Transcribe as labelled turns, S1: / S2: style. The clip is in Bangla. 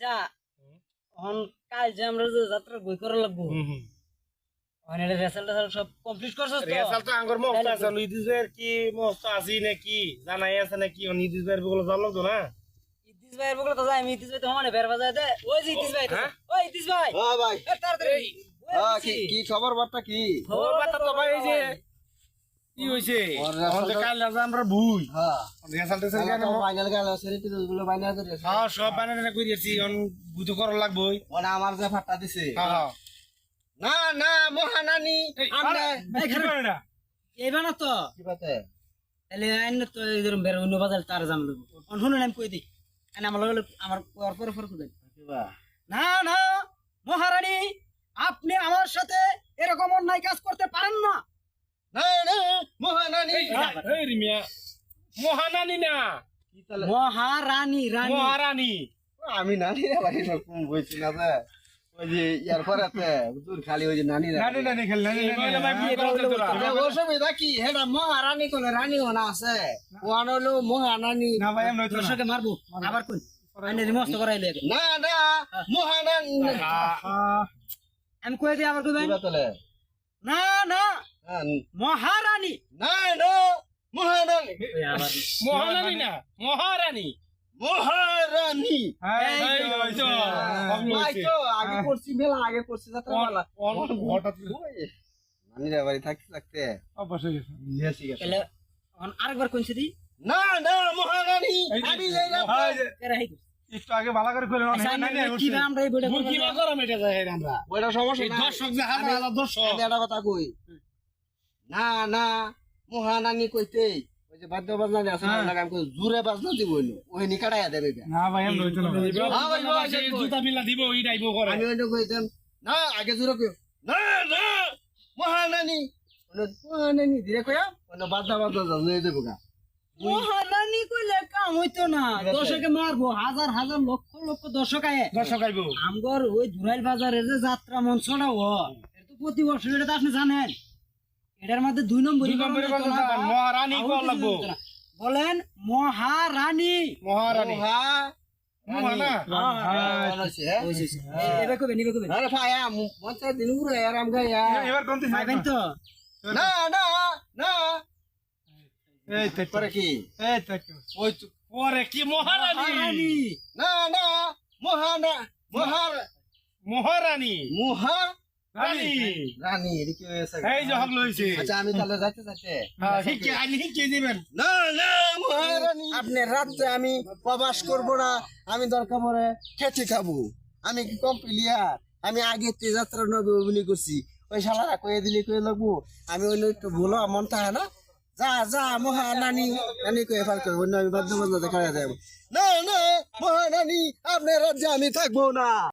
S1: আচ্ছা এখন কাল যে আমরা যে যাত্রা বই করা লাগবো ওখানে রেসাল্ট টেসাল্ট সব কমপ্লিট করছস তো?
S2: রেসাল তো আঙ্গুর মস্ত আছে নিদিসের কি মস্ত আছে নাকি জানাই আছে নাকি নিদিসের বগুলো জান লাগতো না?
S1: ইতিস ভাইয়ের বগলে তো যাই আমি ইতিস ভাই তো মানে বের বাজায় দে। ওই যে ইতিস ভাই।
S2: হ্যাঁ?
S1: ওই ইতিস ভাই।
S3: হ্যাঁ ভাই।
S1: তাড়াতাড়ি।
S3: হ্যাঁ। কি কি খবর বার্তা কি
S2: খবর বার্তা তো ভাই এই হইছে। কাল আমরা ভুই।
S3: হ্যাঁ।
S2: হ্যাঁ সব বানানো করা
S3: আমার যে ফাটা দিছে। না না মহানানি
S2: এই,
S3: আমরা
S2: এই, কি করে এটা?
S1: এইবার না তো।
S3: কি বাতে
S1: তাহলে আইন তো এরকম বের অন্য বাজার তার জাম লাগবো শুনুন আমি কই দিই। আমার লগে লগে- আমার পর পর পর কই না না মহারানী আপনি আমার সাথে এরকম অন্যায় কাজ করতে পারেন না।
S3: না না মহানানি
S2: মহানানি না?
S1: মহারানী রানী।
S2: মহারানী।
S3: আমি নানি রে বাড়ি রকম বইছি না ওই যে ইয়ার দূর খালি ওই যে নানি
S2: নানি নানি খেল না।
S3: অসুবিধা কি? হেটা মহারানী কোলে রানী হোনা আছে। ওয়ান হলো মহারানী।
S2: না ভাই আমি
S1: দর্শকে মারবো। আবার কোন আইনে রিমস্ত করাইলে
S3: না না মহারানী।
S2: আহা,
S1: আমি কই দিই আবার না না।
S3: হ্যাঁ,
S1: মহারানী
S3: না না মহারানী
S2: মহারানী না মহারানী হ্যাঁ,
S3: আগে করছি মেলা আগে করছি যাত্রা মেলা
S2: হঠাৎ
S3: বাড়ি থাকতে থাকতে
S2: হয়ে
S1: তাহলে আরেকবার দি
S3: না না আমি যাই না
S2: হ্যাঁ, একটু আগে ভালো করে খুলে
S1: আচ্ছা কি
S2: এটা যায় আমরা।
S3: সমস্যা
S2: দর্শক যে হাজার হাজার দর্শক।
S3: আমি কথা কই না না মহানানী কইতে ওই যে বাদ্য বাজনা আছে না
S2: হ্যাঁ।
S3: আমি কই জুরে বাজনা দিব ওই নিকাড়াইয়া দেবে
S2: না ভাই, আমি লইতো না।
S3: ভাই, ভাই,
S2: জুতা বিল্লা দিব, ওই টাইপও করে।
S3: আমি ওইটা কইতাম না আগে জুরে কই না না মহানানী মহানানী ধীরে কইয়া বাদ্য বাজনা দেবো গা
S1: মহারানী কইলে কাম হইতো না। দর্শকে মারবো হাজার হাজার লক্ষ লক্ষ দর্শক আয়ে
S2: দর্শক আইবো।
S1: আমগর ওই ধুরাইল বাজারের যে যাত্রা মঞ্চটা তো প্রতি বছর এটা তো আপনি জানেন এটার মধ্যে দুই নম্বরই
S2: মহারানী
S1: আরও
S2: লাগবো।
S1: বলেন মহারানী।
S2: মহারানী।
S3: মহা
S2: মহা মহারানী।
S1: মহারানী?
S2: রানী।
S3: রানী এটা হয়েছে
S2: এই যে হক লইছে।
S3: আচ্ছা আমি তাহলে যাইতে যাইতে।
S2: হ্যাঁ, শিখে আইনি দিবেন।
S3: না না মহারানী আপনি আমি প্রবাস করব না। আমি দরকার পড়ে খেতে খাব। আমি কি কম প্লেয়ার আমি আগে তে যাত্রা নবে অভিনয় করছি। ওই শালারা কয়ে দিলে কয়ে লাগবো। আমি অন্য একটু ভুলো মন থাকে না। যা যা মহা নানি নানি কয়ে ফাল করে অন্য আমি বাধ্য বাধ্য দেখা যাব না না মহারানী আপনার রাজ্যে আমি থাকব না।